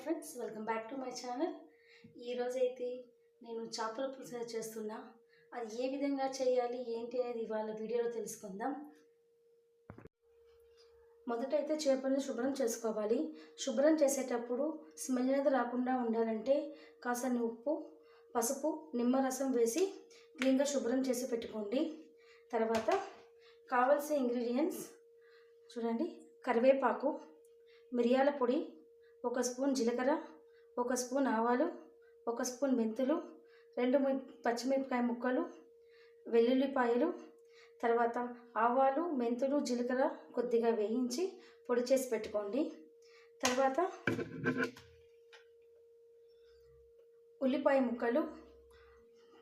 Friends welcome back to my channel ఈరోజైతే నేను చేపల పులుసు చేస్తున్నా. అది ఏ విధంగా చేయాలి ఏంటి అనేది ఇవాళ వీడియోలో తెలుసుకుందాం. మొదట అయితే చేపలను శుభ్రం చేసుకోవాలి. శుభ్రం చేసేటప్పుడు స్మెల్ అనేది రాకుండా ఉండాలంటే కాసని ఉప్పు పసుపు నిమ్మరసం వేసి క్లీన్గా శుభ్రం చేసి పెట్టుకోండి. తర్వాత కావలసిన ఇంగ్రీడియంట్స్ చూడండి. కరివేపాకు మిరియాల పొడి ఒక స్పూన్ జీలకర్ర ఒక స్పూన్ ఆవాలు ఒక స్పూన్ మెంతులు రెండు పచ్చిమిరపకాయ ముక్కలు వెల్లుల్లిపాయలు తర్వాత ఆవాలు మెంతులు జీలకర్ర కొద్దిగా వేయించి పొడి చేసి పెట్టుకోండి. తర్వాత ఉల్లిపాయ ముక్కలు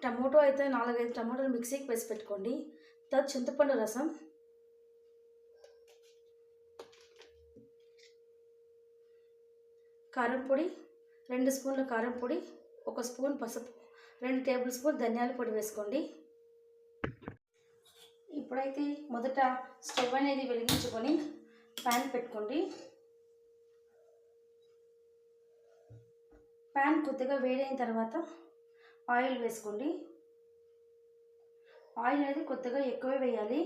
టమోటో అయితే నాలుగైదు టమోటాలు మిక్సీకి వేసి పెట్టుకోండి. తర్వాత చింతపండు రసం కారం పొడి రెండు స్పూన్ల కారం పొడి ఒక స్పూన్ పసుపు రెండు టేబుల్ స్పూన్ ధనియాల పొడి వేసుకోండి. ఇప్పుడైతే మొదట స్టవ్ అనేది వెలిగించుకొని ప్యాన్ పెట్టుకోండి. ప్యాన్ కొద్దిగా వేడైన తర్వాత ఆయిల్ వేసుకోండి. ఆయిల్ అనేది కొద్దిగా ఎక్కువ వేయాలి.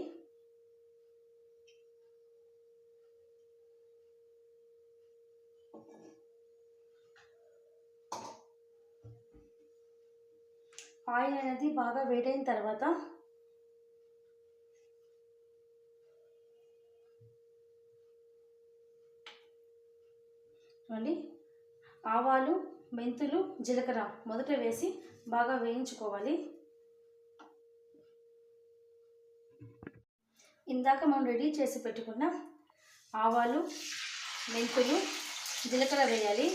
ఆయిల్ అనేది బాగా వేడైన తర్వాత చూడండి ఆవాలు మెంతులు జీలకర్ర మొదట వేసి బాగా వేయించుకోవాలి. ఇందాక మనం రెడీ చేసి పెట్టుకున్న ఆవాలు మెంతులు జీలకర్ర వేయాలి.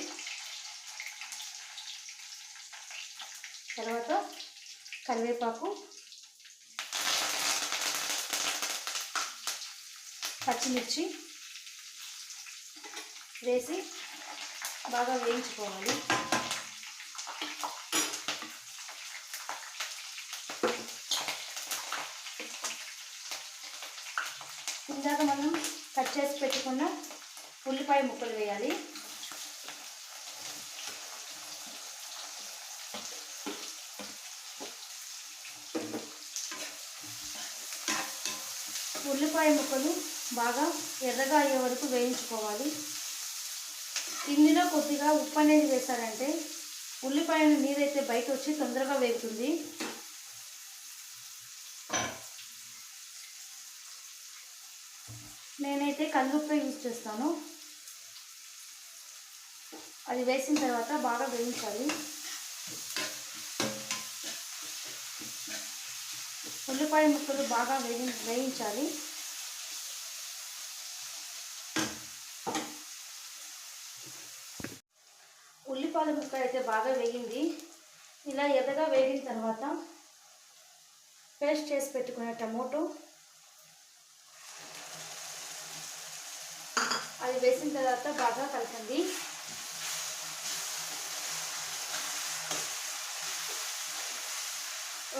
తర్వాత కరివేపాకు పచ్చిమిర్చి వేసి బాగా వేయించుకోవాలి. ఇందాక మనం కట్ చేసి పెట్టుకున్న ఉల్లిపాయ ముక్కలు వేయాలి. ఉల్లిపాయ ముక్కలు బాగా ఎర్రగా అయ్యే వరకు వేయించుకోవాలి. ఇందులో కొద్దిగా ఉప్పు అనేది వేశారంటే ఉల్లిపాయ నీరైతే బయట వచ్చి తొందరగా వేగుతుంది. నేనైతే కల్లుప్పే యూజ్ చేస్తాను. అది వేసిన తర్వాత బాగా వేయించాలి. ఉల్లిపాయ ముక్కలు బాగా వేయి వేయించాలి. ఉల్లిపాయల ముక్క అయితే బాగా వేగింది. ఇలా ఎదగా వేగిన తర్వాత పేస్ట్ చేసి పెట్టుకునే టమోటో అది వేసిన తర్వాత బాగా కలకండి.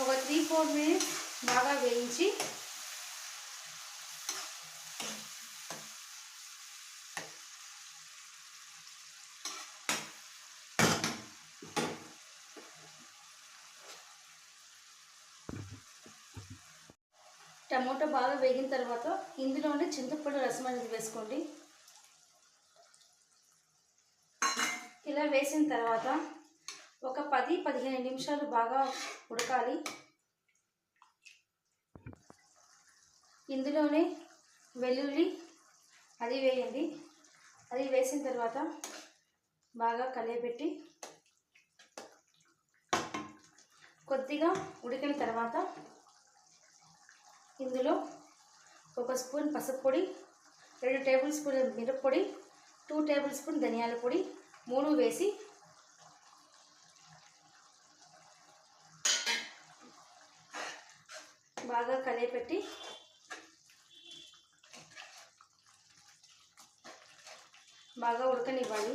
ఒక త్రీ ఫోర్ మినిట్స్ బాగా వేయించి టమోటా బాగా వేగిన తర్వాత ఇందులోనే చింతపండు రసం అనేది వేసుకోండి. ఇలా వేసిన తర్వాత ఒక పది పదిహేను నిమిషాలు బాగా ఉడకాలి. ఇందులోనే వెల్లుల్లి అది వేయండి. అది వేసిన తర్వాత బాగా కలియబెట్టి కొద్దిగా ఉడికిన తర్వాత ఇందులో ఒక స్పూన్ పసుపు పొడి రెండు టేబుల్ స్పూన్ మిరప్పొడి టూ టేబుల్ స్పూన్ ధనియాల పొడి మూడు వేసి బాగా కలియపెట్టి బాగా ఉడకనివ్వాలి.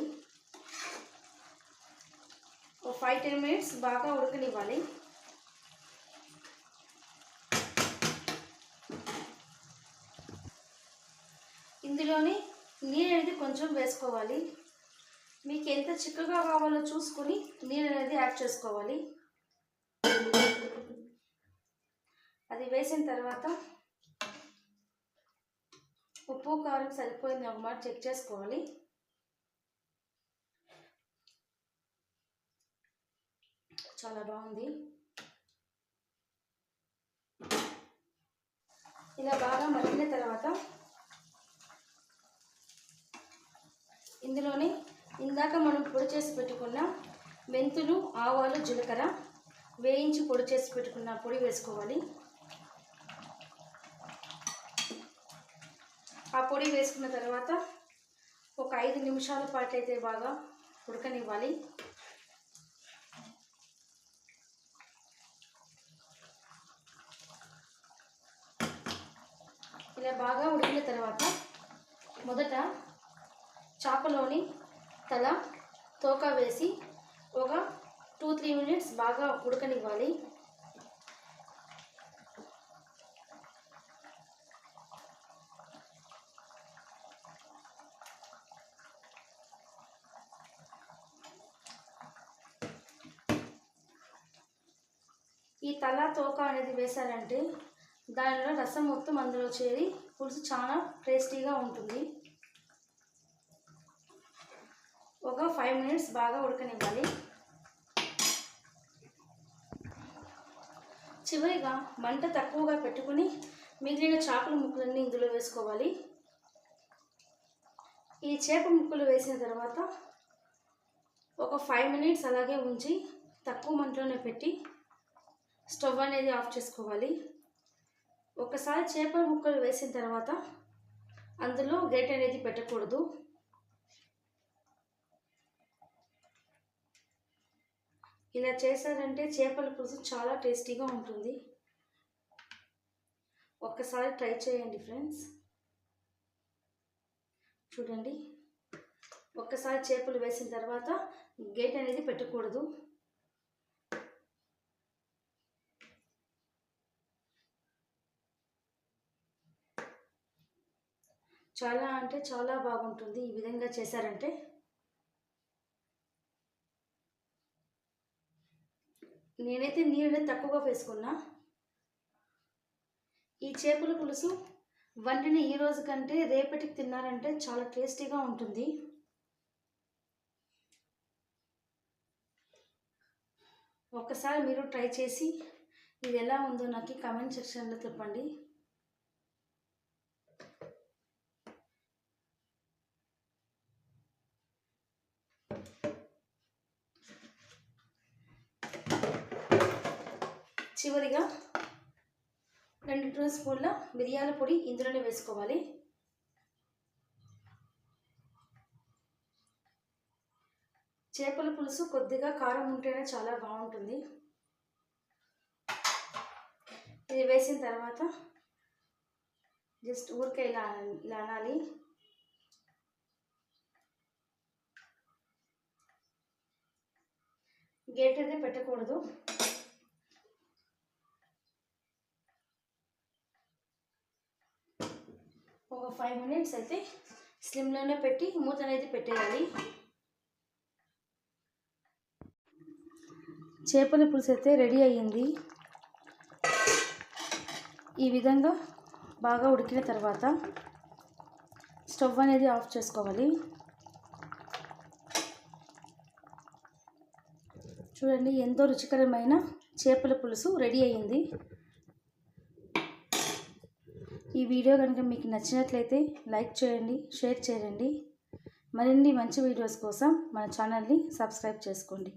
ఒక ఫైవ్ టెన్ మినిట్స్ బాగా ఉడకనివ్వాలి. ఇందులోని నీరు అనేది కొంచెం వేసుకోవాలి. మీకు ఎంత చిక్కగా కావాలో చూసుకొని నీళ్ళు అనేది యాడ్ చేసుకోవాలి. అది వేసిన తర్వాత ఉప్పు కారం సరిపోయింది ఒక మాట చెక్ చేసుకోవాలి. చాలా బాగుంది. ఇలా బాగా మరిగిన తర్వాత ఇందులోనే ఇందాక మనం పొడి చేసి పెట్టుకున్న మెంతులు ఆవాలు జీలకర్ర వేయించి పొడి చేసి పెట్టుకున్న పొడి వేసుకోవాలి. ఆ పొడి వేసుకున్న తర్వాత ఒక ఐదు నిమిషాల పాటు అయితే బాగా ఉడకనివ్వాలి. ఇలా బాగా ఉడికిన తర్వాత మొదట చేపలోని తల తోక వేసి ఒక టూ త్రీ మినిట్స్ బాగా ఉడకనివ్వాలి. ఈ తల తోక అనేది వేశారంటే దానిలో రసం మొత్తం అందులో చేరి పులుసు చాలా టేస్టీగా ఉంటుంది. ఒక ఫైవ్ మినిట్స్ బాగా ఉడకనివ్వాలి. చివరిగా మంట తక్కువగా పెట్టుకుని మిగిలిన చేపల ముక్కలన్నీ ఇందులో వేసుకోవాలి. ఈ చేప ముక్కలు వేసిన తర్వాత ఒక ఫైవ్ మినిట్స్ అలాగే ఉంచి తక్కువ మంటలోనే పెట్టి స్టవ్ అనేది ఆఫ్ చేసుకోవాలి. ఒకసారి చేపల ముక్కలు వేసిన తర్వాత అందులో గేట్ అనేది పెట్టకూడదు. ఇలా చేశారంటే చేపల పులుసు చాలా టేస్టీగా ఉంటుంది. ఒక్కసారి ట్రై చేయండి ఫ్రెండ్స్. చూడండి. ఒక్కసారి చేపలు వేసిన తర్వాత గేట్ అనేది పెట్టకూడదు. చాలా అంటే చాలా బాగుంటుంది. ఈ విధంగా చేశారంటే? నేనైతే నీళ్ళు తక్కువగా వేసుకున్నా. ఈ చేపల పులుసు వండిన ఈ రోజు కంటే రేపటికి తిన్నారంటే చాలా టేస్టీగా ఉంటుంది. ఒక్కసారి మీరు ట్రై చేసి ఇది ఎలా ఉందో నాకు కమెంట్ సెక్షన్లో చెప్పండి. చివరిగా రెండు టూ స్పూన్ల మిరియాల పొడి ఇందులోనే వేసుకోవాలి. చేపల పులుసు కొద్దిగా కారం ఉంటేనే చాలా బాగుంటుంది. ఇది వేసిన తర్వాత జస్ట్ ఊరికే ఇలా ఇలా అనాలి గేట్ అయితే పెట్టకూడదు ఒక ఫైవ్ మినిట్స్ అయితే స్లిమ్లోనే పెట్టి మూత అనేది పెట్టేయాలి. చేపల పులుసు అయితే రెడీ అయ్యింది. ఈ విధంగా బాగా ఉడికిన తర్వాత స్టవ్ అనేది ఆఫ్ చేసుకోవాలి. చూడండి ఎంతో రుచికరమైన చేపల పులుసు రెడీ అయ్యింది. ఈ వీడియో కనుక మీకు నచ్చినట్లయితే లైక్ చేయండి షేర్ చేయండి. మరిన్ని మంచి వీడియోస్ కోసం మన ఛానల్ని సబ్స్క్రైబ్ చేసుకోండి.